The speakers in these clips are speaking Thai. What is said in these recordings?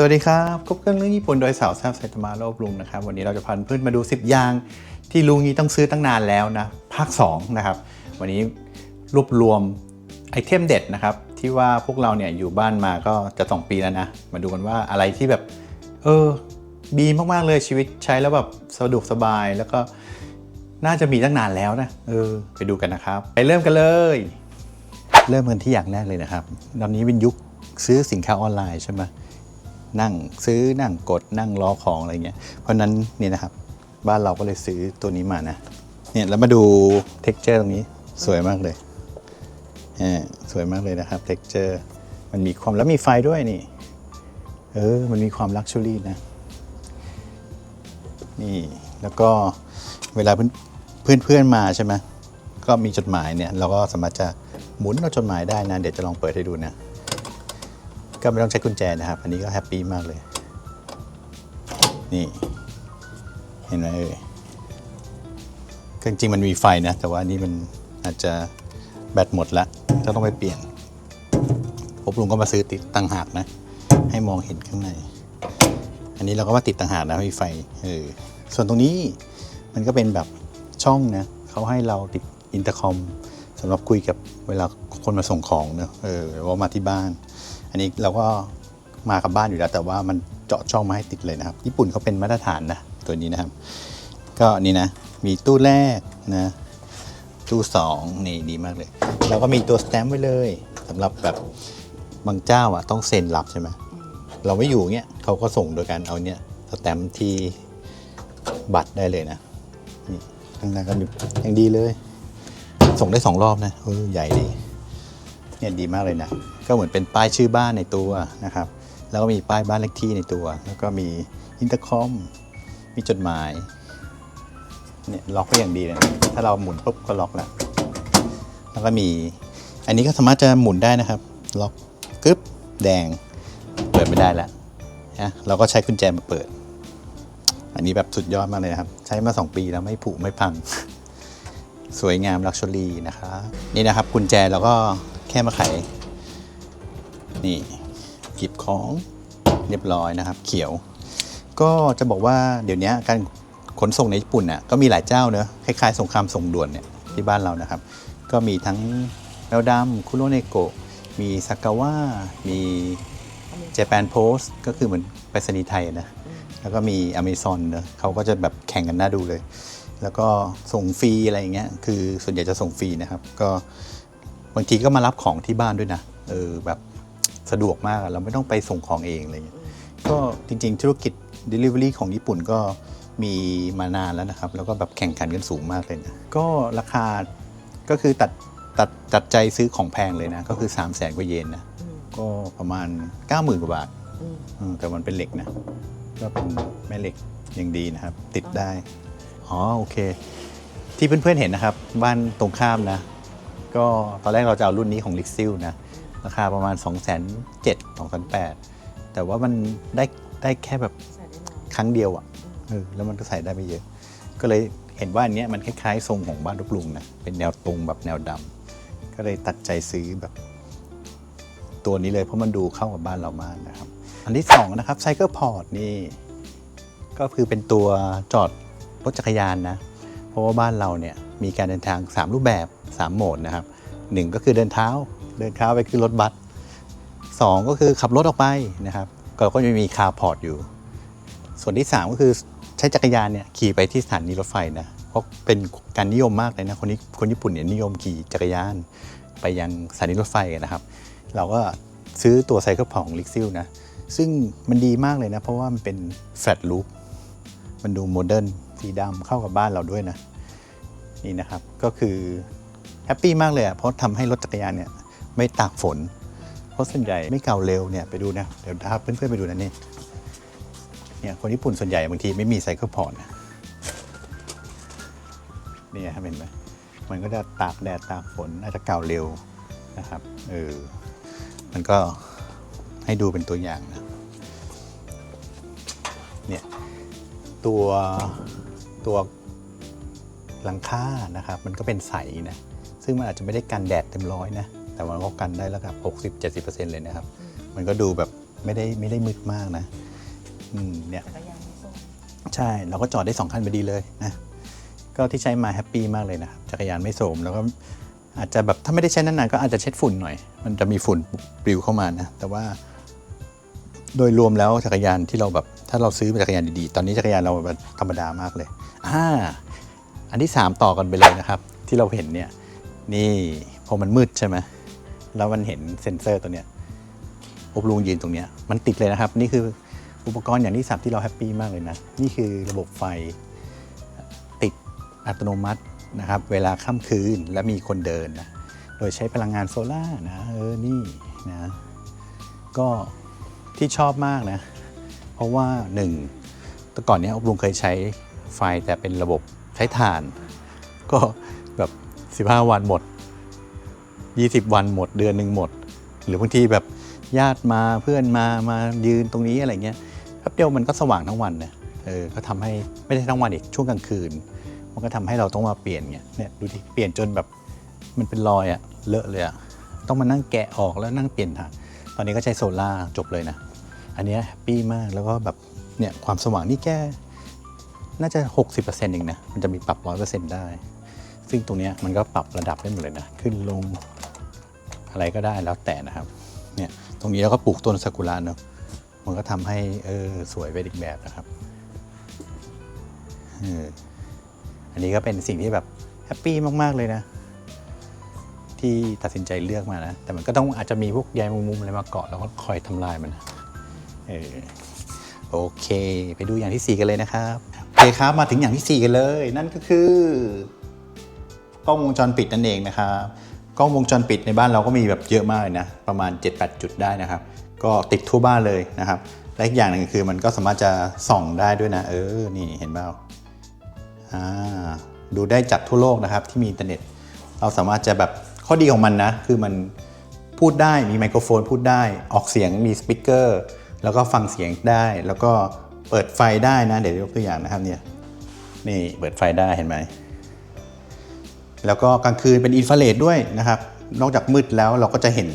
สวัสดีครับพบกันเรื่องญี่ปุ่นโดยสาวแซ่บไซตามะโลบลุงนะครับ วันนี้เราจะพาเพื่อนมาดู 10 อย่าง ที่ลุงนี้ต้องซื้อตั้งนานแล้วนะ ภาค 2 นะครับ วันนี้รวบรวมไอเทมเด็ดนะครับ ที่ว่าพวกเราเนี่ยอยู่บ้านมาก็จะ 2 ปีแล้วนะ มาดูกันว่าอะไรที่แบบ เออดีมาก ๆ เลยชีวิตใช้แล้วแบบสะดวกสบายแล้วก็น่าจะมีตั้งนานแล้วนะเออไปดูกันนะครับ ไปเริ่มกันเลย เริ่มกันที่อย่างแรกเลยนะครับตอนนี้เป็นยุคซื้อสินค้าออนไลน์ใช่ไหม นั่งซื้อนั่งกดนั่งรอของอะไรเงี้ย เพราะนั้นนี่นะครับบ้านเราก็เลยซื้อตัวนี้มานะ เนี่ยแล้วมาดูเท็กเจอร์ตรงนี้สวยมากเลยเออสวยมากเลยนะครับเท็กเจอร์มันมีความแล้วมีไฟด้วยนี่ เออ มันมีความลักชัวรี่นะ นี่ แล้วก็เวลาเพื่อนเพื่อนเพื่อนมาใช่ไหมก็มีจดหมายเนี่ย เราก็สามารถจะหมุนเอาจดหมายได้นะ เดี๋ยวจะลองเปิดให้ดูนะ ก็ไม่ต้องใช้กุญแจนะครับ อันนี้ก็แฮปปี้มากเลย นี่ เห็นไหมเอ่ยก็จริงๆมันมีไฟนะ แต่ว่าอันนี้มันอาจจะแบตหมดละก็ต้องไปเปลี่ยนผมลุงก็มาซื้อติดต่างหากนะ ให้มองเห็นข้างใน อันนี้เราก็มาติดต่างหากนะมีไฟเออส่วนตรงนี้มันก็เป็นแบบช่องนะเขาให้เราติดอินเตอร์คอมสำหรับคุยกับเวลาคนมาส่งของเนะเออว่ามาที่บ้าน อันนี้เราก็มากับบ้านอยู่แล้ว แต่ว่ามันเจาะช่องมาให้ติดเลยนะครับ ญี่ปุ่นเขาเป็นมาตรฐานนะตัวนี้นะครับ ก็นี่นะ มีตู้แรกนะ ตู้สองนี่ดีมากเลยแล้วก็มีตัวสแตมป์ไว้เลยสำหรับแบบบางเจ้าอะต้องเซ็นรับใช่ไหมเราไม่อยู่เงี้ยเขาก็ส่งโดยการเอาเนี่ยสแตมป์ที่บัตรได้เลยนะนี่ข้างหน้าก็มีอย่างดีเลย ส่งได้สองรอบนะเออใหญ่ดี เนี่ยดีมากเลยนะ ก็เหมือนเป็นป้ายชื่อบ้านในตัวนะครับ แล้วก็มีป้ายบ้านเลขที่ในตัว แล้วก็มีอินเตอร์คอม มีจดหมาย เนี่ยล็อกไว้อย่างดีเลยนะถ้าเราหมุนปุ๊บก็ล็อกแล้ว แล้วก็มี อันนี้ก็สามารถจะหมุนได้นะครับ ล็อกกึ๊บแดง เปิดไม่ได้แล้วนะเราก็ใช้กุญแจมาเปิด อันนี้แบบสุดยอดมากเลยนะครับ ใช้มา 2 ปีแล้วไม่ผุไม่พัง สวยงามลักชัวรี่นะครับ นี่นะครับกุญแจเราก็ แค่มาไขนี่หยิบของเรียบร้อยนะครับ เขียว ก็จะบอกว่าเดี๋ยวนี้การขนส่งในญี่ปุ่นน่ะก็มีหลายเจ้าเนอะคล้ายๆสงครามส่งด่วนเนี่ยที่บ้านเรานะครับ ก็มีทั้งแมวดำคุโรเนโกะมีซากาวะมีเจแปนโพสก็คือเหมือนไปรษณีย์ไทยนะแล้วก็มีอเมซอนเนอะเขาก็จะแบบแข่งกันน่าดูเลย แล้วก็ส่งฟรีอะไรอย่างเงี้ยคือส่วนใหญ่จะส่งฟรีนะครับ ก็ บางทีก็มารับของที่บ้านด้วยนะเออแบบสะดวกมากอะเราไม่ต้องไปส่งของเองอะไรเงี้ยก็จริงๆ ธุรกิจ Delivery ของญี่ปุ่นก็มีมานานแล้วนะครับ แล้วก็แบบแข่งขันกันสูงมากเลยนะก็ราคาก็คือตัดตัดตัดใจซื้อของแพงเลยนะ ก็คือ3 0 0แสนกว่าเยนนะ ก็ประมาณ 90,000กว่าบาทอืมแต่มันเป็นเหล็กนะ ก็เป็นแม่เหล็กอย่างดีนะครับ ติดได้ อ๋อ โอเค ที่เพื่อนๆเห็นนะครับ บ้านตรงข้ามนะ ก็ตอนแรกเราจะเอารุ่นนี้ของลิกซิลนะราคาประมาณ 2 7 0 0 0 2 8 0แต่ว่ามันได้ได้แค่แบบครั้งเดียวอะ่ะเออแล้วมันก็ใส่ได้ไม่เยอะ ก็เลยเห็นว่าอันเนี้ยมันคล้ายๆทรงของบ้านลูกลุงนะเป็นแนวตรงแบบแนวดำก็เลยตัดใจซื้อแบบตัวนี้เลยเพราะมันดูเข้ากับบ้านเรามากนะครับ อันที่สองนะครับไซเคิลพอร์ตนี่ก็คือเป็นตัวจอดรถจักรยานนะ เพราะว่าบ้านเราเนี่ยมีการเดินทาง 3 รูปแบบ 3 โหมดนะครับหนึ่งก็คือเดินเท้า เดินเท้าไปขึ้นรถบัสสองก็คือขับรถออกไปนะครับก็ก็จะมีคาร์พอร์ตอยู่ ส่วนที่ 3 ก็คือใช้จักรยานเนี่ยขี่ไปที่สถานีรถไฟนะเพราะเป็นการนิยมมากเลยนะคนนี้คนญี่ปุ่นเนี่ยนิยมขี่จักรยาน ไปยังสถานีรถไฟนนะครับ เราก็ซื้อตัวไซเคิลพอร์ตของลิกซิลนะซึ่งมันดีมากเลยนะ เพราะว่ามันเป็นแฟลตลูปมันดูโมเดิร์นสีดำเข้ากับบ้านเราด้วยนะ นี่นะครับก็คือ แฮปปี้มากเลยอะเพราะทำให้รถจักรยานเนี่ยไม่ตากฝน เพราะส่วนใหญ่ไม่เก่าเร็วเนี่ยไปดูนะ เดี๋ยวถ้าเพื่อนๆไปดูนะนี่เนี่ยคนญี่ปุ่นส่วนใหญ่บางทีไม่มีไซเคิลพอร์ตนะนี่ครับเห็นไหมมันก็จะตากแดดตากฝนอาจจะเก่าเร็วนะครับเออมันก็ให้ดูเป็นตัวอย่างนะเนี่ยตัวตัวหลังคานะครับ มันก็เป็นใสนะ ซึ่งมันอาจจะไม่ได้กันแดดเต็มร้อยนะ แต่มันก็กันได้แล้วกับ 60-70%เลยนะครับ มันก็ดูแบบไม่ได้ไม่ได้มืดมากนะ อืมเนี่ยจักรยานไม่ส่งใช่ เราก็จอดได้ 2 คันพอดีเลยนะ ก็ที่ใช้มาแฮปปี้มากเลยนะครับ จักรยานไม่โสม แล้วก็อาจจะแบบถ้าไม่ได้ใช้นานๆก็อาจจะเช็ดฝุ่นหน่อย มันจะมีฝุ่นปลิวเข้ามานะ แต่ว่า โดยรวมแล้วจักรยานที่เราแบบ ถ้าเราซื้อจักรยานดีๆ ตอนนี้จักรยานเราแบบธรรมดามากเลย อ่า อันที่ 3 ต่อกันไปเลยนะครับ ที่เราเห็นเนี่ย นี่พอมันมืดใช่ไหมแล้วมันเห็นเซ็นเซอร์ตัวเนี้ยอบลุงยืนตรงเนี้ยมันติดเลยนะครับ นี่คืออุปกรณ์อย่างที่สามที่เราแฮปปี้มากเลยนะ นี่คือระบบไฟติดอัตโนมัตินะครับ เวลาค่ำคืนและมีคนเดินนะโดยใช้พลังงานโซล่านะเออนี่นะก็ที่ชอบมากนะ เพราะว่าหนึ่งแต่ก่อนเนี้ยอบลุงเคยใช้ไฟแต่เป็นระบบใช้ถ่าน ก็ 15 วันหมด 20 วันหมด เดือนหนึ่งหมด หรือบางทีแบบญาติมาเพื่อนมามายืนตรงนี้อะไรเงี้ยแป๊บเดียวมันก็สว่างทั้งวันนะเออก็ทำให้ไม่ได้ทั้งวันอีกช่วงกลางคืน มันก็ทำให้เราต้องมาเปลี่ยนเงี้ยเนี่ยดูดิเปลี่ยนจนแบบมันเป็นรอยอะเลอะเลยอะต้องมานั่งแกะออกแล้วนั่งเปลี่ยนถ่านตอนนี้ก็ใช้โซล่าจบเลยนะ อันนี้แฮปปี้มากแล้วก็แบบเนี่ยความสว่างนี่แค่น่าจะ 60%เองนะ มันจะมีปรับ 100%ได้ ซึ่งตรงนี้มันก็ปรับระดับได้หมดเลยนะ ขึ้นลงอะไรก็ได้แล้วแต่นะครับ เนี่ย ตรงนี้เราก็ปลูกต้นซากุระเนาะ มันก็ทำให้เออสวยไปอีกแบบนะครับเอออันนี้ก็เป็นสิ่งที่แบบแฮปปี้มาก ๆ เลยนะ ที่ตัดสินใจเลือกมานะ แต่มันก็ต้องอาจจะมีพวกใยมุมๆอะไรมาเกาะแล้วก็คอยทำลายมันเออโอเค ไปดูอย่างที่ 4 กันเลยนะครับโอเคครับมาถึงอย่างที่ 4 กันเลย นั่นก็คือ กล้องวงจรปิดนั่นเองนะครับกล้องวงจรปิดในบ้านเราก็มีแบบเยอะมากเลยนะประมาณ 7-8 จุดได้นะครับ ก็ติดทั่วบ้านเลยนะครับและอีกอย่างหนึ่งคือมันก็สามารถจะส่องได้ด้วยนะ เออนี่เห็นเปล่าอ่าดูได้จากทั่วโลกนะครับที่มีอินเทอร์เน็ต เราสามารถจะแบบข้อดีของมันนะ คือมันพูดได้มีไมโครโฟนพูดได้ออกเสียงมีสปีกเกอร์แล้วก็ฟังเสียงได้ แล้วก็เปิดไฟได้นะ เดี๋ยวยกตัวอย่างนะครับเนี่ยนี่เปิดไฟได้เห็นไหม แล้วก็กลางคืนเป็นอินฟราเรดด้วยนะครับ นอกจากมืดแล้วเราก็จะเห็น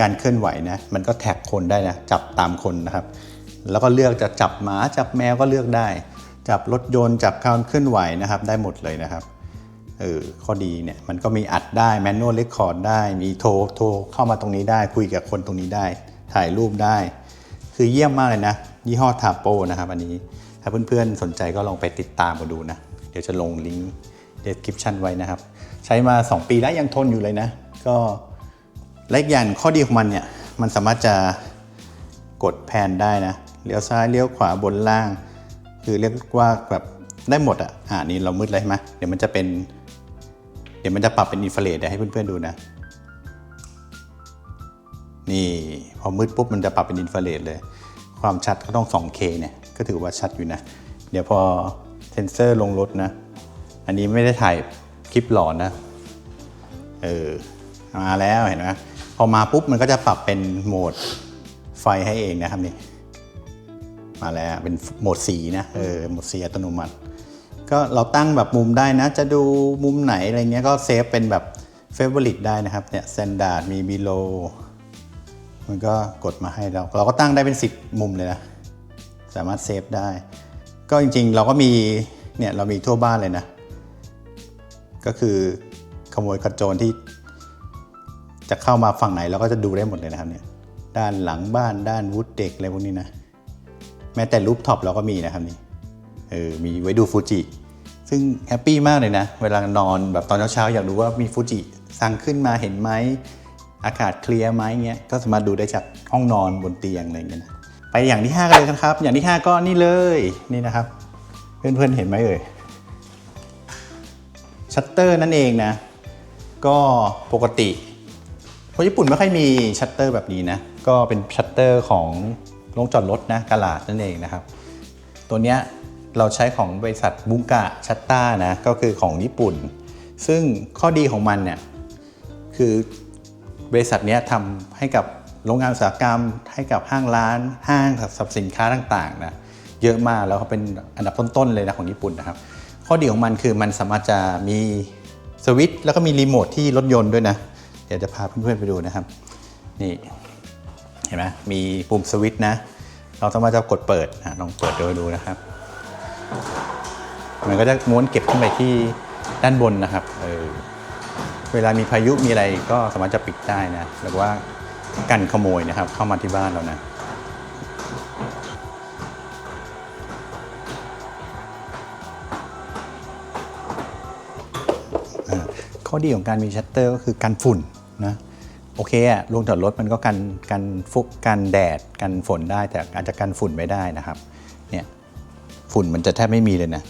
การเคลื่อนไหวนะ มันก็แท็กคนได้นะ จับตามคนนะครับ แล้วก็เลือกจะจับหมาจับแมวก็เลือกได้ จับรถยนต์จับการเคลื่อนไหวนะครับ ได้หมดเลยนะครับเออข้อดีเนี่ยมันก็มีอัดได้แมนนวลเรคคอร์ดได้ มีโทรโทรเข้ามาตรงนี้ได้ คุยกับคนตรงนี้ได้ ถ่ายรูปได้ คือเยี่ยมมากเลยนะ ยี่ห้อทาโปนะครับ อันนี้ถ้าเพื่อนๆสนใจก็ลองไปติดตามมาดูนะ เดี๋ยวจะลงลิงก์ description ไว้นะครับ ใช้มา 2 ปีแล้วยังทนอยู่เลยนะ ก็และอีกอย่างข้อดีของมันเนี่ยมันสามารถจะกดแพนได้นะเลี้ยวซ้ายเลี้ยวขวาบนล่าง คือเรียกว่าแบบได้หมดอะอ่านี่เรามืดเลยใช่ไหมเดี๋ยวมันจะเป็น เดี๋ยวมันจะปรับเป็นอินฟราเรดเดี๋ยวให้เพื่อนๆดูนะ นี่พอมืดปุ๊บมันจะปรับเป็นอินฟราเรดเลย ความชัดก็ต้อง 2K เนี่ยก็ถือว่าชัดอยู่นะ เดี๋ยวพอเซนเซอร์ลงรถนะ อันนี้ไม่ได้ถ่าย คลิปหลอนนะ เออ มาแล้วเห็นไหมพอมาปุ๊บมันก็จะปรับเป็นโหมดไฟให้เองนะครับนี่ มาแล้วเป็นโหมดสีนะ เออ โหมดสีอัตโนมัติ ก็เราตั้งแบบมุมได้นะ จะดูมุมไหนอะไรเงี้ยก็เซฟเป็นแบบเฟเวอริตได้นะครับ เนี่ย s ซนดาร์ดมี below มันก็กดมาให้เรา เราก็ตั้งได้เป็น 10 มุมเลยนะ สามารถเซฟได้ ก็จริงๆ เราก็มี เนี่ยเรามีทั่วบ้านเลยนะ ก็คือขโมยขโจรที่ จะเข้ามาฝั่งไหนเราก็จะดูได้หมดเลยนะครับเนี่ยด้านหลังบ้านด้านวูดเด็กอะไรพวกนี้นะ แม้แต่รูปท็อปเราก็มีนะครับนี่เออมีไว้ดูฟูจิซึ่งแฮปปี้มากเลยนะ เวลานอนแบบตอนเช้าๆอยากดูว่ามีฟูจิสั่งขึ้นมาเห็นไหมอากาศเคลียร์ไหมเงี้ยก็สามารถดูได้จากห้องนอนบนเตียงอะไรเงี้ยนะไปอย่างที่5กันเลยครับ อย่างที่ 5 ก็นี่เลยนี่นะครับ เพื่อนๆเห็นไหมเอ่ย ชัตเตอร์นั่นเองนะ ก็ปกติคนญี่ปุ่นไม่ค่อยมีชัตเตอร์แบบนี้นะ ก็เป็นชัตเตอร์ของโรงจอดรถนะกาลาดนั่นเองนะครับ ตัวเนี้ยเราใช้ของบริษัทบุงกะชัตต้านะ ก็คือของญี่ปุ่น ซึ่งข้อดีของมันเนี่ยคือบริษัทเนี้ยทำให้กับโรงงานอุตสาหกรรม ให้กับห้างร้าน ห้างสรรพสินค้าต่างๆนะเยอะมากแล้วเขาเป็นอันดับต้นๆเลยนะของญี่ปุ่นนะครับ ข้อดีของมันคือมันสามารถจะมีสวิตช์แล้วก็มีรีโมทที่รถยนต์ด้วยนะ เดี๋ยวจะพาเพื่อนๆไปดูนะครับ นี่เห็นไหมมีปุ่มสวิตช์นะ เราสามารถจะกดเปิดนะลองเปิดดูดูนะครับ มันก็จะม้วนเก็บขึ้นไปที่ด้านบนนะครับเออเวลามีพายุมีอะไรก็สามารถจะปิดได้นะหรือว่ากันขโมยนะครับ เข้ามาที่บ้านเรานะ ข้อดีของการมีชัตเตอร์ก็คือกันฝุ่นนะโอเคอะลงจอดรถมันก็กันกันฟุกกันแดดกันฝนได้ แต่อาจจะกันฝุ่นไม่ได้นะครับเนี่ยฝุ่นมันจะแทบไม่มีเลยนะ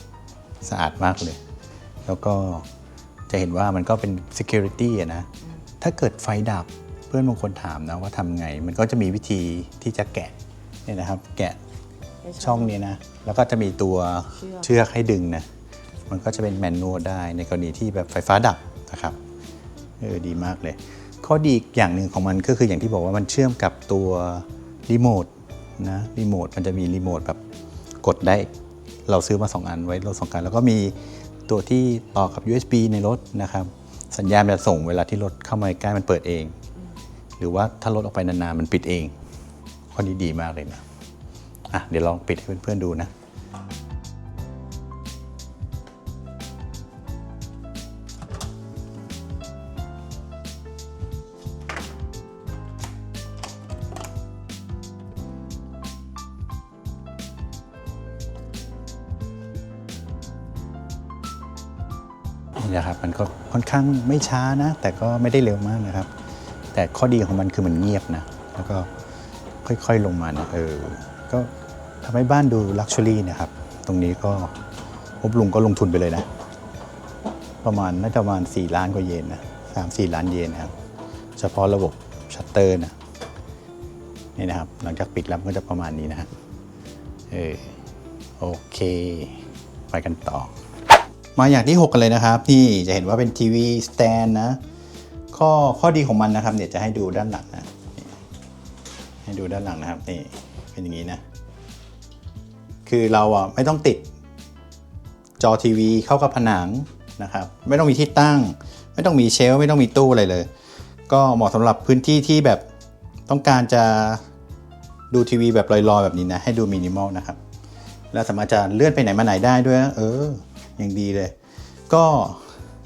สะอาดมากเลย แล้วก็จะเห็นว่ามันก็เป็น security อะนะถ้าเกิดไฟดับเพื่อนบางคนถามนะว่าทำไง มันก็จะมีวิธีที่จะแกะเนี่ยนะครับ แกะช่องนี้นะ แล้วก็จะมีตัวเชือกให้ดึงนะ มันก็จะเป็นแมนนวลได้ในกรณีที่แบบไฟฟ้าดับ นะครับเออดีมากเลย ข้อดีอีกอย่างหนึ่งของมันก็คืออย่างที่บอกว่ามันเชื่อมกับตัวรีโมทนะรีโมทมันจะมีรีโมทแบบกดได้ เราซื้อมา 2 อันไว้รถสองคันแล้วก็มีตัวที่ต่อกับ USB ในรถนะครับ สัญญาณจะส่งเวลาที่รถเข้ามาใกล้มันเปิดเอง หรือว่าถ้ารถออกไปนานๆมันปิดเองข้อนี้ดีมากเลยนะอะเดี๋ยวลองปิดให้เพื่อนๆดูนะ ค่อนข้างไม่ช้านะ แต่ก็ไม่ได้เร็วมากนะครับ แต่ข้อดีของมันคือมันเงียบนะ แล้วก็ค่อยๆลงมานะเออก็ทำให้บ้านดูลักชัวรี่นะครับ ตรงนี้ก็อบลุงก็ลงทุนไปเลยนะ ประมาณน่าจะประมาณ 4 ล้านกว่าเยนนะสามสี่ล้านเยนนะครับ เฉพาะระบบชัตเตอร์นะนี่นะครับ หลังจากปิดแล้วก็จะประมาณนี้นะฮะเออโอเค ไปกันต่อ มาอย่างที่ 6 กันเลยนะครับนี่จะเห็นว่าเป็นทีวีสแตนนะ ข้อข้อดีของมันนะครับเนี่ยวจะให้ดูด้านหลังนะให้ดูด้านหลังนะครับนี่เป็นอย่างนี้นะ คือเราอะไม่ต้องติดจอทีวีเข้ากับผนังนะครับ ไม่ต้องมีที่ตั้ง ไม่ต้องมีเชลไม่ต้องมีตู้อะไรเลย ก็เหมาะสำหรับพื้นที่ที่แบบต้องการจะดูทีวีแบบลอยๆแบบนี้นะ ให้ดูมินิมอลนะครับ แล้วสามารถจะเลื่อนไปไหนมาไหนได้ด้วย เออ อย่างดีเลย ก็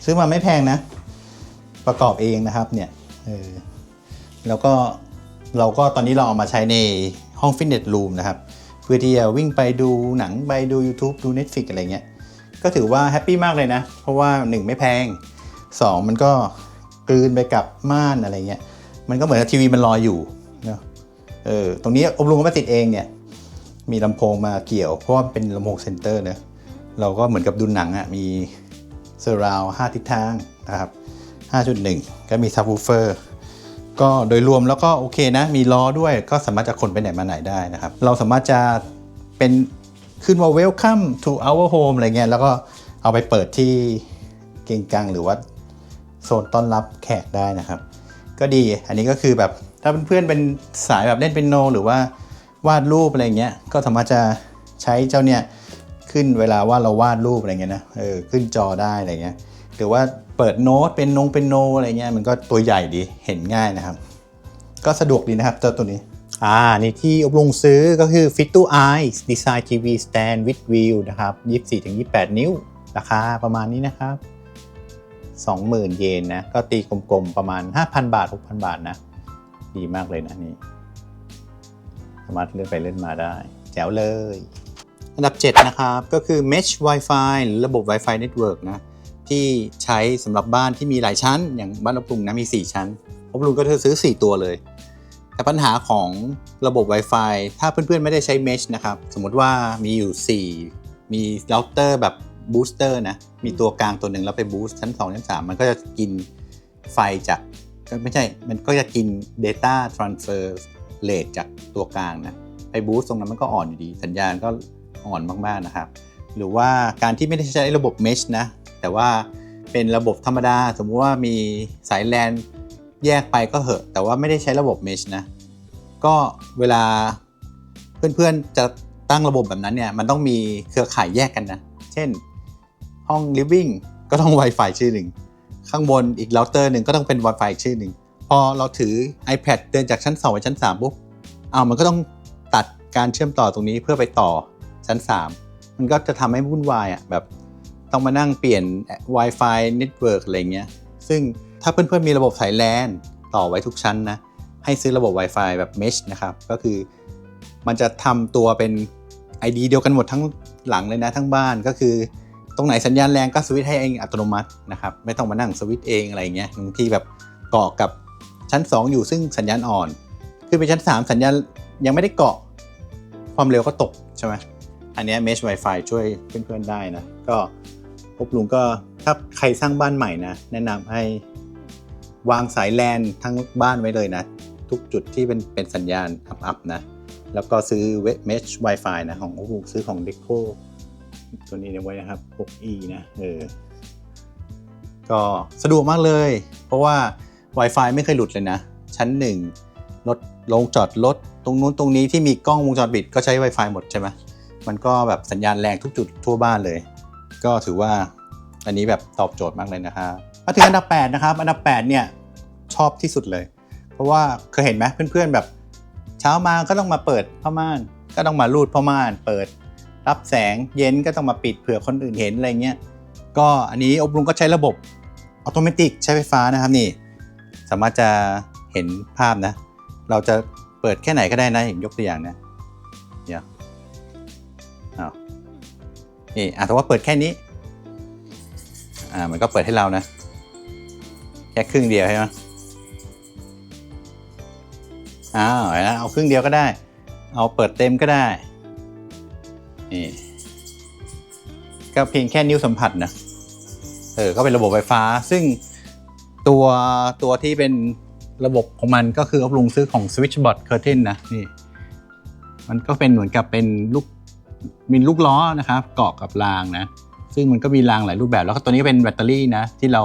ซื้อมาไม่แพงนะ ประกอบเองนะครับเนี่ยเออแล้วก็เราก็ตอนนี้เราเอามาใช้ในห้องฟิตเนสรูมนะครับเพื่อที่จะวิ่งไปดูหนังไปดู YouTube ดู Netflix อะไรเงี้ยก็ถือว่าแฮปปี้มากเลยนะ เพราะว่า 1 ไม่แพง 2 มันก็กลืนไปกับม่านอะไรเงี้ยมันก็เหมือนทีวีมันลอยอยู่เนอะเออตรงนี้อบรมมาติดเองเนี่ยมีลำโพงมาเกี่ยว เพราะว่าเป็นลำโพงเซนเตอร์เนะ เราก็เหมือนกับดูหนังอะ่ะมีเซอร์ราว5ทิศทางนะครับ 5.1 ก็มีซับ w ูเฟอร์ก็โดยรวมแล้วก็โอเคนะ มีล้อด้วยก็สามารถจะขนไปไหนมาไหนได้นะครับ เราสามารถจะเป็นขึ้นว่า welcome to our home อะไรเงี้ยแล้วก็เอาไปเปิดที่เกงกังหรือว่าโซนต้อนรับแขกได้นะครับ ก็ดีอันนี้ก็คือแบบถ้าเพื่อนๆเป็นสายแบบเล่นเป็นโน หรือว่าวาดรูปอะไรเงี้ยก็สามารถจะใช้เจ้าเนี่ย ขึ้นเวลาว่าเราวาดรูปอะไรเงี้ยนะเออขึ้นจอได้อะไรเงี้ยหรือว่าเปิดโน้ตเป็นนงเป็นโนอะไรเงี้ยมันก็ตัวใหญ่ดีเห็นง่ายนะครับ ก็สะดวกดีนะครับเจ้าตัวนี้อ่านี่ที่อบรมซื้อก็คือ Fit to Eyes Design TV Stand with View นะครับ 24-28 นิ้ว ราคาประมาณนี้นะครับ 20,000 เยนนะ ก็ตีกลมๆ ประมาณ 5,000 บาท 6,000 บาทนะ ดีมากเลยนะนี่ สามารถเลื่อนไปเล่นมาได้ แจ๋วเลย อันดับ 7 นะครับ ก็คือ Mesh Wi-Fi หรือระบบ Wi-Fi Network นะ ที่ใช้สำหรับบ้านที่มีหลายชั้น อย่างบ้านอบลุงนะมี 4 ชั้นอบลุงก็เธอซื้อ 4 ตัวเลย แต่ปัญหาของระบบ Wi-Fi ถ้าเพื่อนๆ ไม่ได้ใช้ Mesh นะครับ สมมติว่ามีอยู่ 4 มีเราเตอร์แบบบูสเตอร์นะ มีตัวกลางตัวหนึ่งแล้วไปบูสต์ชั้น 2 ชั้น 3 มันก็จะกินไฟจากก็ไม่ใช่ มันก็จะกิน Data Transfer Rate จากตัวกลางนะ ไปบูสต์ตรงนั้นมันก็อ่อนอยู่ดี สัญญาณก็ อ่อนมากๆนะครับ หรือว่าการที่ไม่ได้ใช้ระบบ Mesh นะ แต่ว่าเป็นระบบธรรมดา สมมุติว่ามีสายแลนแยกไปก็เหอะ แต่ว่าไม่ได้ใช้ระบบ Mesh นะ ก็เวลาเพื่อนๆจะตั้งระบบแบบนั้นเนี่ย มันต้องมีเครือข่ายแยกกันนะ เช่น ห้อง living ก็ต้อง Wi-Fi ชื่อหนึ่ง ข้างบนอีกเราเตอร์หนึ่งก็ต้องเป็น Wi-Fi อีกชื่อหนึ่ง พอเราถือ iPad เดินจากชั้น 2 ไปชั้น 3 ปุ๊บ เอามันก็ต้องตัดการเชื่อมต่อตรงนี้เพื่อไปต่อ ชั้น 3 มันก็จะทำให้วุ่นวายอะแบบต้องมานั่งเปลี่ยน Wi-Fi Network อะไรเงี้ย ซึ่งถ้าเพื่อนๆมีระบบสายแลนต่อไว้ทุกชั้นนะ ให้ซื้อระบบ Wi-Fi แบบ Mesh นะครับ ก็คือมันจะทำตัวเป็น ID เดียวกันหมดทั้งหลังเลยนะทั้งบ้านก็คือ ตรงไหนสัญญาณแรงก็สวิตช์ให้เองอัตโนมัตินะครับ ไม่ต้องมานั่งสวิตช์เองอะไรเงี้ยบางทีแบบเกาะกับชั้น 2 อยู่ซึ่งสัญญาณอ่อน ขึ้นไปชั้น 3 สัญญาณยังไม่ได้เกาะความเร็วก็ตกใช่ไหม อันนี้ Mesh Wi-Fi ช่วยเพื่อนๆได้นะ ก็พบลุงก็ถ้าใครสร้างบ้านใหม่นะ แนะนำให้วางสายแลนทั้งบ้านไว้เลยนะ ทุกจุดที่เป็นเป็นสัญญาณอับๆนะ แล้วก็ซื้อ Mesh Wi-Fi นะ ของพบลุงซื้อของ Deco ตัวนี้ไว้นะครับ 6e นะเออก็สะดวกมากเลย เพราะว่า Wi-Fi ไม่เคยหลุดเลยนะ ชั้นหนึ่งรถลงจอดรถตรงนู้นตรงนี้ที่มีกล้องวงจรปิดก็ใช้ Wi-Fi หมดใช่ไหม มันก็แบบสัญญาณแรงทุกจุดทั่วบ้านเลย ก็ถือว่าอันนี้แบบตอบโจทย์มากเลยนะครับมาถึงอันดับ8นะครับ อันดับ8เนี่ยชอบที่สุดเลย เพราะว่าเคยเห็นไหมเพื่อนๆแบบ เช้ามาก็ต้องมาเปิดผ้าม่าน ก็ต้องมารูดผ้าม่าน เปิด รับแสงเย็นก็ต้องมาปิดเผื่อคนอื่นเห็นอะไรเงี้ยก็อันนี้อบรมก็ใช้ระบบอัตโนมัติใช้ไฟฟ้านะครับนี่ สามารถจะเห็นภาพนะ เราจะเปิดแค่ไหนก็ได้นะอย่างยกตัวอย่างนะเดี๋ยว นี่อะแต่ว่าเปิดแค่นี้ อ่า มันก็เปิดให้เรานะ แค่ครึ่งเดียวใช่ไหมอ้าวเห็นไหมเอาครึ่งเดียวก็ได้ เอาเปิดเต็มก็ได้ นี่ ก็เพียงแค่นิ้วสัมผัสนะ เออ ก็เป็นระบบไฟฟ้า ซึ่งตัวตัวที่เป็นระบบของมันก็คือเอาลุงซื้อของ Switchbot Curtain นะ นี่ มันก็เป็นเหมือนกับเป็นลูก มีลูกล้อนะครับเกาะกับรางนะ ซึ่งมันก็มีรางหลายรูปแบบ แล้วก็ตัวนี้เป็นแบตเตอรี่นะที่เรา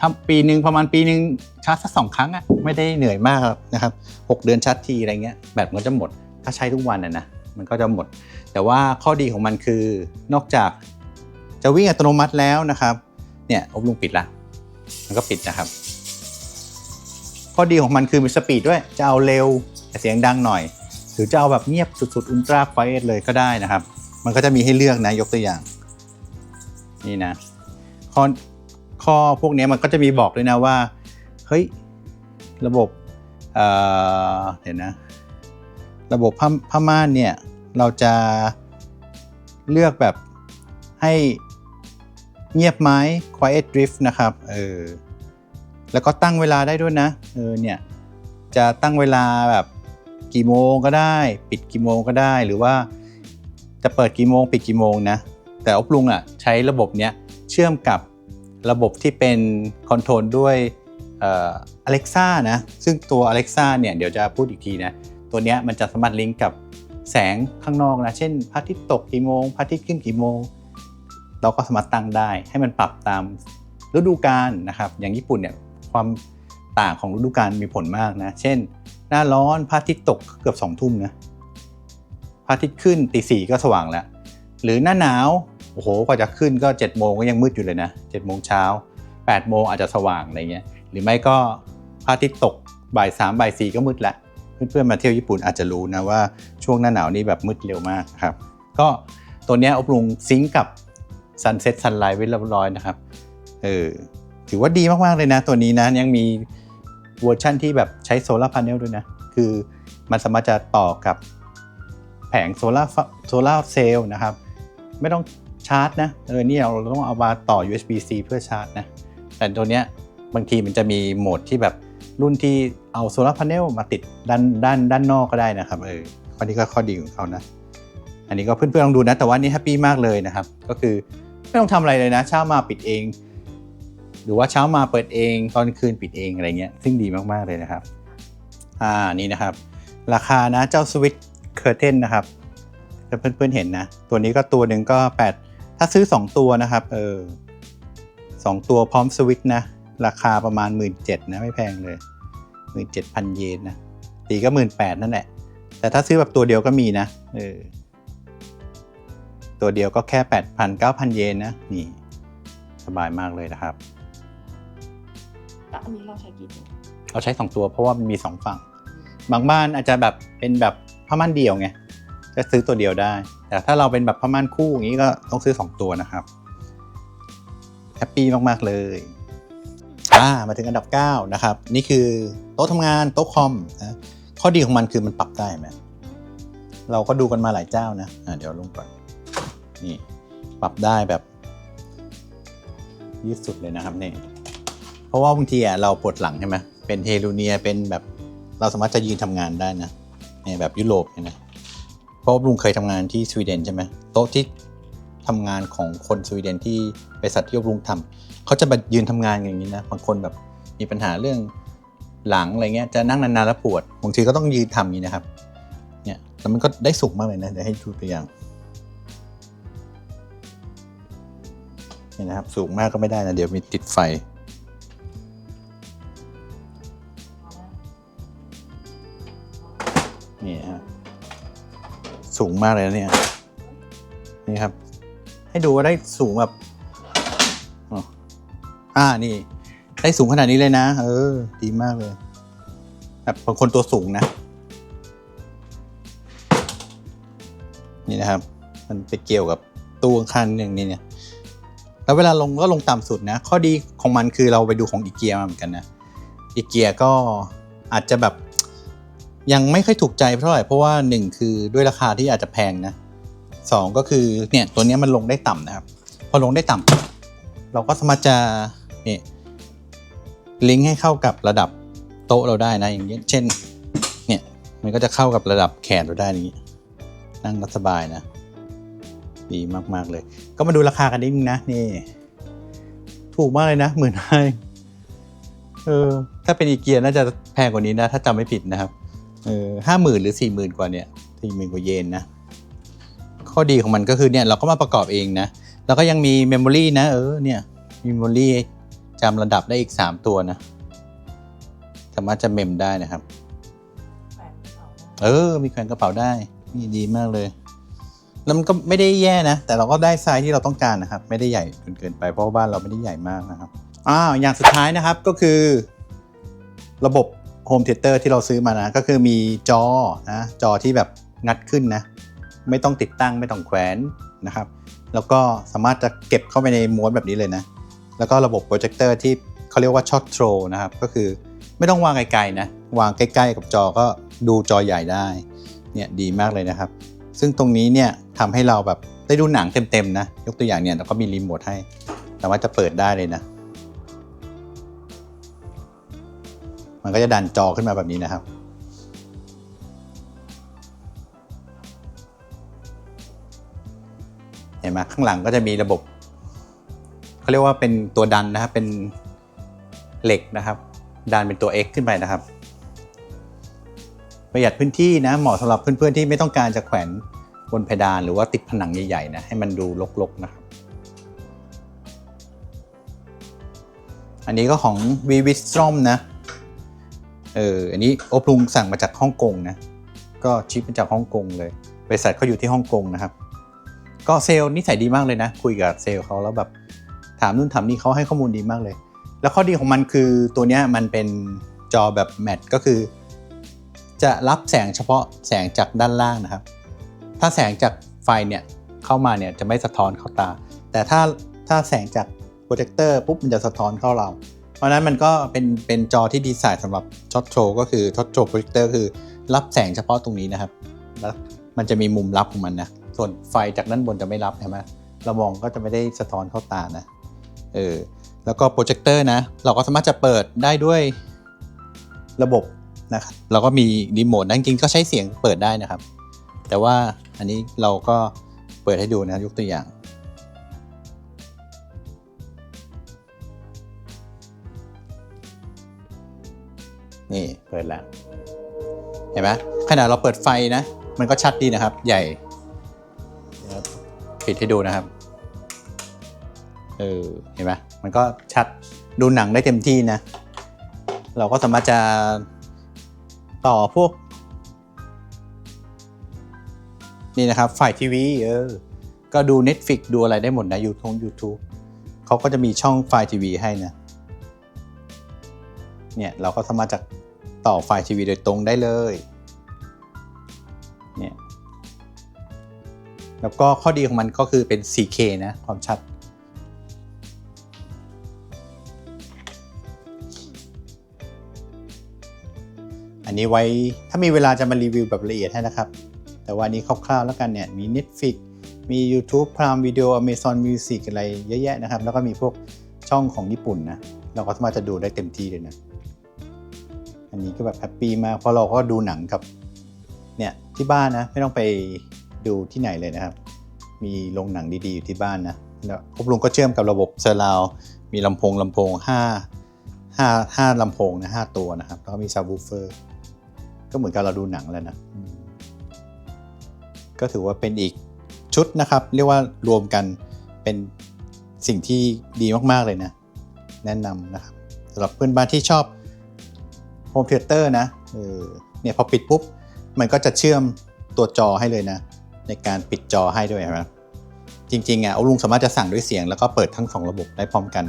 ทำปีหนึ่งประมาณปีหนึ่งชาร์จสักสองครั้งอะไม่ได้เหนื่อยมากนะครับหกเดือนชาร์จทีอะไรเงี้ยแบตมันก็จะหมดถ้าใช้ทุกวันอะนะมันก็จะหมด แต่ว่าข้อดีของมันคือนอกจากจะวิ่งอัตโนมัติแล้วนะครับเนี่ยอบลุงปิดละมันก็ปิดนะครับ ข้อดีของมันคือมีสปีดด้วยจะเอาเร็วแต่เสียงดังหน่อย รือจะเอาแบบเงียบสุดๆอุลตร้าไฟเอเลยก็ได้นะครับ มันก็จะมีให้เลือกนะยกตัวอย่าง นี่นะข้อข้อพวกนี้มันก็จะมีบอกด้วยนะว่า เฮ้ย ระบบเออเดี๋ยวนะ ระบบผ้าผ้าม่านเนี่ย เราจะเลือกแบบให้เงียบไหม quiet drift นะครับ เออ แล้วก็ตั้งเวลาได้ด้วยนะ เออ เนี่ย จะตั้งเวลาแบบ กี่โมงก็ได้ ปิดกี่โมงก็ได้หรือว่าจะเปิดกี่โมง ปิดกี่โมงนะ แต่อบลุงอะใช้ระบบเนี้ยเชื่อมกับระบบที่เป็นคอนโทรลด้วยเอ่อ Alexa นะ ซึ่งตัว Alexa เนี่ยเดี๋ยวจะพูดอีกทีนะ ตัวเนี้ยมันจะสามารถลิงก์กับแสงข้างนอกนะ เช่นพระอาทิตย์ตกกี่โมงพระอาทิตย์ขึ้นกี่โมง เราก็สามารถตั้งได้ ให้มันปรับตามฤดูกาลนะครับ อย่างญี่ปุ่นเนี่ยความต่างของฤดูกาลมีผลมากนะ เช่น หน้าร้อนพระอาทิตย์ตกเกือบสองทุ่มนะพระอาทิตย์ขึ้นตีสี่ก็สว่างแล้ว หรือหน้าหนาวโอ้โหกว่าจะขึ้นก็7จ็ดโมงก็ยังมืดอยู่เลยนะ7จ็ดโมงเช้า8ปดโมงอาจจะสว่างอะไรเงี้ยหรือไม่ก็พระอาทิตย์ตกบ่ายสามบ่ายสี่ก็มืดแล้วเพื่อนๆมาเที่ยวญี่ปุ่นอาจจะรู้นะว่าช่วงหน้าหนาวนี่แบบมืดเร็วมากครับก็ตัวเนี้ยอบลุงซิงกับ Sunset Sunrise ไว้เรียบร้อยนะครับเออถือว่าดีมากๆเลยนะตัวนี้นะยังมี เวอร์ชั่นที่แบบใช้โซลาร์พาเนลด้วยนะ คือมันสามารถจะต่อกับแผงโซลาร์โซลาร์เซลล์นะครับ ไม่ต้องชาร์จนะเออนี่เราต้องเอามาต่อ USB-C เพื่อชาร์จนะ แต่ตัวเนี้ยบางทีมันจะมีโหมดที่แบบรุ่นที่เอาโซลาร์พาเนลมาติดด้านด้านด้านนอกก็ได้นะครับเออข้อนี้ก็ข้อดีของเขานะ อันนี้ก็เพื่อนๆลองดูนะ แต่ว่านี่แฮปปี้มากเลยนะครับ ก็คือไม่ต้องทำอะไรเลยนะเช้ามาปิดเอง หรือว่าเช้ามาเปิดเองตอนคืนปิดเองอะไรเงี้ยซึ่งดีมากๆเลยนะครับ อ่านี่นะครับ ราคานะเจ้าสวิตเคอร์เทนนะครับถ้าเพื่อนๆเห็นนะ ตัวนี้ก็ตัวหนึ่งก็ 8 ถ้าซื้อ 2 ตัวนะครับเออสองตัวพร้อมสวิตช์นะ ราคาประมาณ 1 7ื่นนะไม่แพงเลย 17,000 เยนนะตีก็ 1 8ื่นนั่นแหละแต่ถ้าซื้อแบบตัวเดียวก็มีนะเออตัวเดียวก็แค่ 8,000 9,000 เยนนะนี่สบายมากเลยนะครับ แล้วอันนี้เราใช้กี่ตัวเราใช้ 2 ตัวเพราะว่ามันมี 2 ฝั่ง บางบ้านอาจจะแบบเป็นแบบผ้าม่านเดี่ยวไงจะซื้อตัวเดียวได้ แต่ถ้าเราเป็นแบบผ้าม่านคู่อย่างนี้ก็ต้องซื้อ 2 ตัวนะครับแฮปปี้มากๆเลยอ่ามาถึงอันดับ 9 นะครับ นี่คือโต๊ะทำงานโต๊ะคอมนะข้อดีของมันคือมันปรับได้ไหมเราก็ดูกันมาหลายเจ้านะอ่าเดี๋ยวลงก่อนนี่ปรับได้แบบยืดสุดเลยนะครับนี่ เพราะว่าบางทีอะเราปวดหลังใช่ไหมเป็นเฮลูเนียเป็นแบบเราสามารถจะยืนทำงานได้นะในแบบยุโรปเนี่ยนะเพราะลุงเคยทำงานที่สวีเดนใช่ไหมโต๊ะที่ทำงานของคนสวีเดนที่บริษัทที่ลุงทำเขาจะมายืนทำงานอย่างนี้นะบางคนแบบมีปัญหาเรื่องหลังอะไรเงี้ยจะนั่งนานๆแล้วปวดบางทีก็ต้องยืนทำอย่างนี้นะครับเนี่ยแล้วมันก็ได้สูงมากเลยนะเดี๋ยวให้ดูตัวอย่างนี่นะครับสูงมากก็ไม่ได้นะเดี๋ยวมีติดไฟ สูงมากเลยนะเนี่ย นี่ครับ ให้ดูว่าได้สูงแบบ อ่า นี่ ได้สูงขนาดนี้เลยนะ เออ ดีมากเลย แบบบางคนตัวสูงนะ นี่นะครับ มันไปเกี่ยวกับตู้ข้างๆอย่างนี้เนี่ย แล้วเวลาลงก็ลงต่ำสุดนะ ข้อดีของมันคือเราไปดูของอีเกียมาเหมือนกันนะ อีเกียก็อาจจะแบบ ยังไม่ค่อยถูกใจเท่าไหร่เพราะว่าหนึ่งคือด้วยราคาที่อาจจะแพงนะสองก็คือเนี่ยตัวนี้มันลงได้ต่ำนะครับ พอลงได้ต่ำเราก็สามารถจะนี่ลิงก์ให้เข้ากับระดับโต๊ะเราได้นะอย่างเงี้ยเช่นเนี่ยมันก็จะเข้ากับระดับแขนเราได้นี้นั่งก็สบายนะ ดีมากๆเลย ก็มาดูราคากันนิดนึงนะนี่ ถูกมากเลยนะหมื่นห้าเออถ้าเป็นอีเกียน่าจะแพงกว่านี้นะ ถ้าจำไม่ผิดนะครับ เออห้าหมื่นหรือสี่หมื่นกว่าเนี่ยสี่หมื่นกว่าเยนนะ ข้อดีของมันก็คือเนี่ยเราก็มาประกอบเองนะ แล้วก็ยังมีเมมโมรีนะเออเนี่ยมีเมมโมรีจำระดับได้อีก 3 ตัวนะ สามารถจะเมมได้นะครับ เออ มีแขวนกระเป๋าได้นี่ดีมากเลย แล้วมันก็ไม่ได้แย่นะ แต่เราก็ได้ไซส์ที่เราต้องการนะครับ ไม่ได้ใหญ่จนเกินไปเพราะว่าบ้านเราไม่ได้ใหญ่มากนะครับอ้าวอย่างสุดท้ายนะครับก็คือ ระบบ โฮมเทเตอร์ที่เราซื้อมานะ ก็คือมีจอนะจอที่แบบงัดขึ้นนะ ไม่ต้องติดตั้งไม่ต้องแขวนนะครับ แล้วก็สามารถจะเก็บเข้าไปในม้วนแบบนี้เลยนะ แล้วก็ระบบโปรเจคเตอร์ที่เขาเรียกว่าช็อตโทรนะครับ ก็คือไม่ต้องวางไกลๆนะ วางใกล้ๆกับจอก็ดูจอใหญ่ได้เนี่ยดีมากเลยนะครับ ซึ่งตรงนี้เนี่ยทำให้เราแบบได้ดูหนังเต็มๆนะ ยกตัวอย่างเนี่ยเราก็มีรีโมทให้สามารถจะเปิดได้เลยนะ มันก็จะดันจอขึ้นมาแบบนี้นะครับ เห็นไหมข้างหลังก็จะมีระบบเขาเรียกว่าเป็นตัวดันนะครับเป็นเหล็กนะครับ ดันเป็นตัว X ขึ้นไปนะครับ ประหยัดพื้นที่นะเหมาะสำหรับเพื่อนๆที่ไม่ต้องการจะแขวนบนเพดานหรือว่าติดผนังใหญ่ๆนะให้มันดูรกๆนะครับ อันนี้ก็ของ v v s t r o m นะ เอออันนี้โอปรุงสั่งมาจากฮ่องกงนะก็ชิปมาจากฮ่องกงเลยบริษัทเขาอยู่ที่ฮ่องกงนะครับ ก็เซลล์นิสัยดีมากเลยนะ คุยกับเซลล์เขาแล้วแบบถามนู่นถามนี่เขาให้ข้อมูลดีมากเลย แล้วข้อดีของมันคือตัวเนี้ยมันเป็นจอแบบแมทก็คือ จะรับแสงเฉพาะแสงจากด้านล่างนะครับ ถ้าแสงจากไฟเนี่ยเข้ามาเนี่ยจะไม่สะท้อนเข้าตา แต่ถ้าถ้าแสงจากโปรเจคเตอร์ปุ๊บมันจะสะท้อนเข้าเรา ราะนั้นมันก็เป็นเป็นจอที่ดีไซน์สำหรับช็อตโชว์ก็คือช็อตโชว์โปรเจคเตอร์คือรับแสงเฉพาะตรงนี้นะครับแล้วมันจะมีมุมรับของมันนะส่วนไฟจากด้านบนจะไม่รับใช่ไหมเรามองก็จะไม่ได้สะท้อนเข้าตานะเออแล้วก็โปรเจคเตอร์นะเราก็สามารถจะเปิดได้ด้วยระบบนะครับเราก็มีรีโมทนะจริงก็ใช้เสียงเปิดได้นะครับ แต่ว่าอันนี้เราก็เปิดให้ดูนะยกตัวอย่าง นี่เปิดแล้ว เห็นไหมขนาดเราเปิดไฟนะ มันก็ชัดดีนะครับ ใหญ่เดี๋ยวปิดให้ดูนะครับ เออ เห็นไหมมันก็ชัดดูหนังได้เต็มที่นะ เราก็สามารถจะต่อพวก นี่นะครับ ฝ่ายทีวีเออ ก็ดู Netflix ดูอะไรได้หมดนะยูทง YouTube เขาก็จะมีช่องไฟล์ทีวีให้นะ เนี่ย เราก็สามารถจะ ต่อไฟล์ทีวีโดยตรงได้เลย เนี่ย แล้วก็ข้อดีของมันก็คือเป็น 4K นะ ความชัด อันนี้ไว้ถ้ามีเวลาจะมารีวิวแบบละเอียดให้นะครับ แต่ว่าอันนี้คร่าวๆแล้วกันเนี่ย มี Netflix มี YouTube Prime Video Amazon Music อะไรเยอะแยะนะครับ แล้วก็มีพวกช่องของญี่ปุ่นนะ เราก็สามารถจะดูได้เต็มที่เลยนะ อันนี้ก็แบบแฮปปี้มากเพราะเราก็ดูหนังกับเนี่ยที่บ้านนะ ไม่ต้องไปดูที่ไหนเลยนะครับ มีโรงหนังดีๆอยู่ที่บ้านนะแล้วพบลุงก็เชื่อมกับระบบเซอร์ราวมีลำโพงลำโพง5 5 5ลำโพงนะ5ตัวนะครับ แล้วก็มีซับวูเฟอร์ก็เหมือนกับเราดูหนังแล้วนะ ก็ถือว่าเป็นอีกชุดนะครับ เรียกว่ารวมกันเป็นสิ่งที่ดีมากๆเลยนะ แนะนำนะครับสำหรับเพื่อนบ้านที่ชอบ โฮมเทเตอร์นะเออเนี่ยพอปิดปุ๊บ มันก็จะเชื่อมตัวจอให้เลยนะ ในการปิดจอให้ด้วยนะครับจริงๆอะเอาลุงสามารถจะสั่งด้วยเสียงแล้วก็เปิดทั้งสองระบบได้พร้อมกัน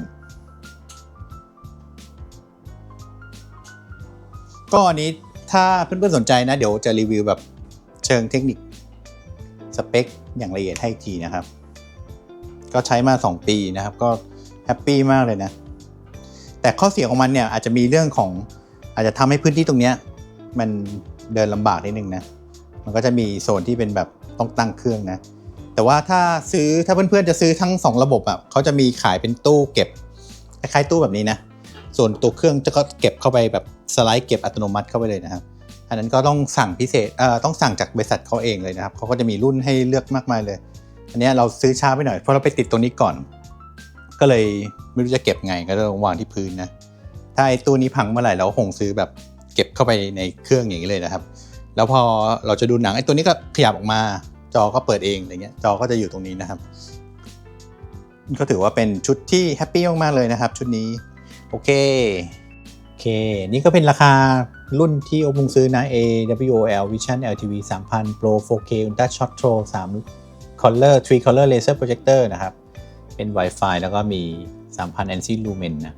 ก็อันนี้ถ้าเพื่อนๆสนใจนะ เดี๋ยวจะรีวิวแบบเชิงเทคนิคสเปคอย่างละเอียดให้ทีนะครับ ก็ใช้มา 2 ปีนะครับ ก็แฮปปี้มากเลยนะ แต่ข้อเสียของมันเนี่ยอาจจะมีเรื่องของ อาจจะทำให้พื้นที่ตรงเนี้ยมันเดินลำบากนิดนึงนะ มันก็จะมีโซนที่เป็นแบบต้องตั้งเครื่องนะ แต่ว่าถ้าซื้อถ้าเพื่อนๆจะซื้อทั้ง 2 ระบบอะเขาจะมีขายเป็นตู้เก็บคล้ายๆตู้แบบนี้นะ ส่วนตัวเครื่องจะก็เก็บเข้าไปแบบสไลด์เก็บอัตโนมัติเข้าไปเลยนะครับ อันนั้นก็ต้องสั่งพิเศษเอ่อต้องสั่งจากบริษัทเขาเองเลยนะครับเขาก็จะมีรุ่นให้เลือกมากมายเลย อันนี้เราซื้อช้าไปหน่อยเพราะเราไปติดตรงนี้ก่อน ก็เลยไม่รู้จะเก็บไงก็ต้องวางที่พื้นนะ ถ้าไอ้ตู้นี้พังเมื่อไหร่เราคงซื้อแบบเก็บเข้าไปในเครื่องอย่างนี้เลยนะครับ แล้วพอเราจะดูหนังไอ้ตัวนี้ก็ขยับออกมา จอก็เปิดเองอะไรเงี้ยจอก็จะอยู่ตรงนี้นะครับ ก็ถือว่าเป็นชุดที่แฮปปี้มากๆเลยนะครับ ชุดนี้โอเคโอเค นี่ก็เป็นราคารุ่นที่โอปุงซื้อนะ AWOL Vision LTV 3000 Pro 4K Ultra Short Throw 3 Color 3 Color Laser Projector นะครับ เป็น Wi-Fi แล้วก็มี 3,000 NC Lumen นะ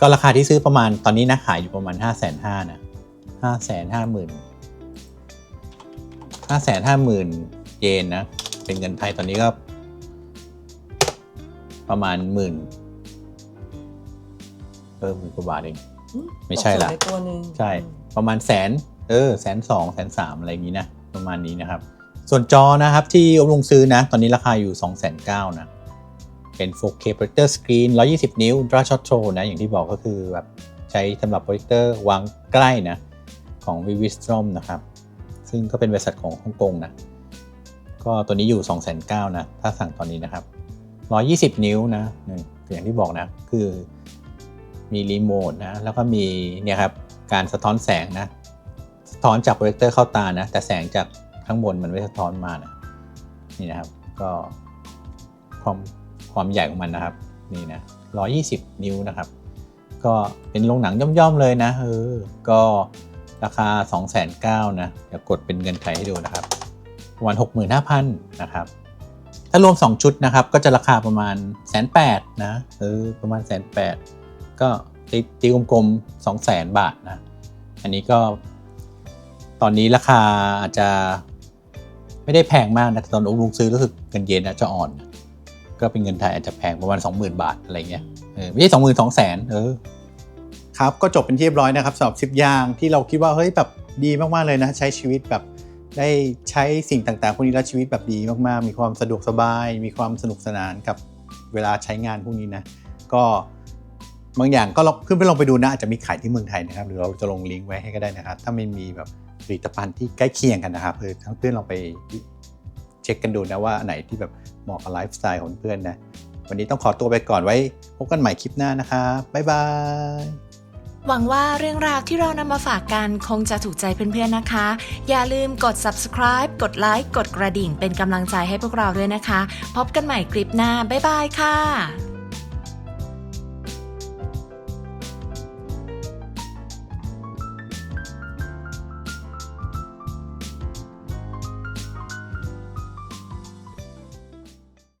ก็ราคาที่ซื้อประมาณตอนนี้นะขายอยู่ประมาณ 5 5 0 0 0 0นะ5 5 0 0 0 0 5 5 0 0 0 0เยนนะ เป็นเงินไทยตอนนี้ก็ ประมาณหมื่นเออหมื่นกว่าบาทเอง ไม่ใช่ละตกส่วนไปตัวหนึ่งใช่ ประมาณแสน เออแสนสองแสนสามอะไรอย่างนี้นะ ประมาณนี้นะครับ ส่วนจอนะครับที่อบลุงซื้อนะ ตอนนี้ราคาอยู่2 9 0 0 0นะ เป็น 4K projector screen 120 นิ้ว ultra short throw นะ อย่างที่บอกก็คือแบบใช้สำหรับโปรเจคเตอร์วางใกล้นะของ v i v i s t r o m นะครับ ซึ่งก็เป็นบริษัทของฮ่องกงนะ ก็ตัวนี้อยู่ 2 9 0 0 0นะ ถ้าสั่งตอนนี้นะครับ 120 นิ้วนะอย่างที่บอกนะ คือมีรีโมทนะ แล้วก็มีเนี่ยครับ การสะท้อนแสงนะ สะท้อนจากโปรเจคเตอร์เข้าตานะ แต่แสงจากข้างบนมันไม่สะท้อนมานะ นี่นะครับ ก็ความ ความใหญ่ของมันนะครับ นี่นะ120 นิ้วนะครับ ก็เป็นโรงหนังย่อมๆเลยนะเออก็ราคา 2,900นะเดี๋ยวกดเป็นเงินไทยให้ดูนะครับประมาณ65,000นะครับ ถ้ารวม 2 ชุดนะครับ ก็จะราคาประมาณแสนแปดนะเออประมาณแสนแปดก็ตีตีกลมๆ2 0 0 0 0 0บาทนะ อันนี้ก็ ตอนนี้ราคาอาจจะไม่ได้แพงมากนะตอนลุงซื้อรู้สึกเงินเย็นอาจจะอ่อน ก็เป็นเงินไทยอาจจะแพงประมาณ 20,000 บาทอะไรเงี้ยเออไม่ใช่สองหมื่นสองแสนเออครับก็จบเป็นที่เรียบร้อยนะครับสำหรับสิบอย่างที่เราคิดว่าเฮ้ยแบบดีมากๆเลยนะใช้ชีวิตแบบได้ใช้สิ่งต่างๆพวกนี้แล้วชีวิตแบบดีมากๆ มีความสะดวกสบาย มีความสนุกสนานกับเวลาใช้งานพวกนี้นะก็บางอย่างก็ลองเพื่อนๆลองไปดูนะอาจจะมีขายที่เมืองไทยนะครับหรือเราจะลงลิงก์ไว้ให้ก็ได้นะครับถ้าไม่มีแบบผลิตภัณฑ์ที่ใกล้เคียงกันนะครับเออทั้งเพื่อนลองไป เช็คกันดูนะว่าอันไหนที่แบบเหมาะกับไลฟ์สไตล์ของเพื่อนนะ วันนี้ต้องขอตัวไปก่อนไว้พบกันใหม่คลิปหน้านะคะบบ๊ายบายหวังว่าเรื่องราวที่เรานำมาฝากกันคงจะถูกใจเพื่อนๆนะคะ อย่าลืมกด subscribe กดไลค์กดกระดิ่งเป็นกำลังใจให้พวกเราด้วยนะคะ พบกันใหม่คลิปหน้าบ๊ายบายค่ะ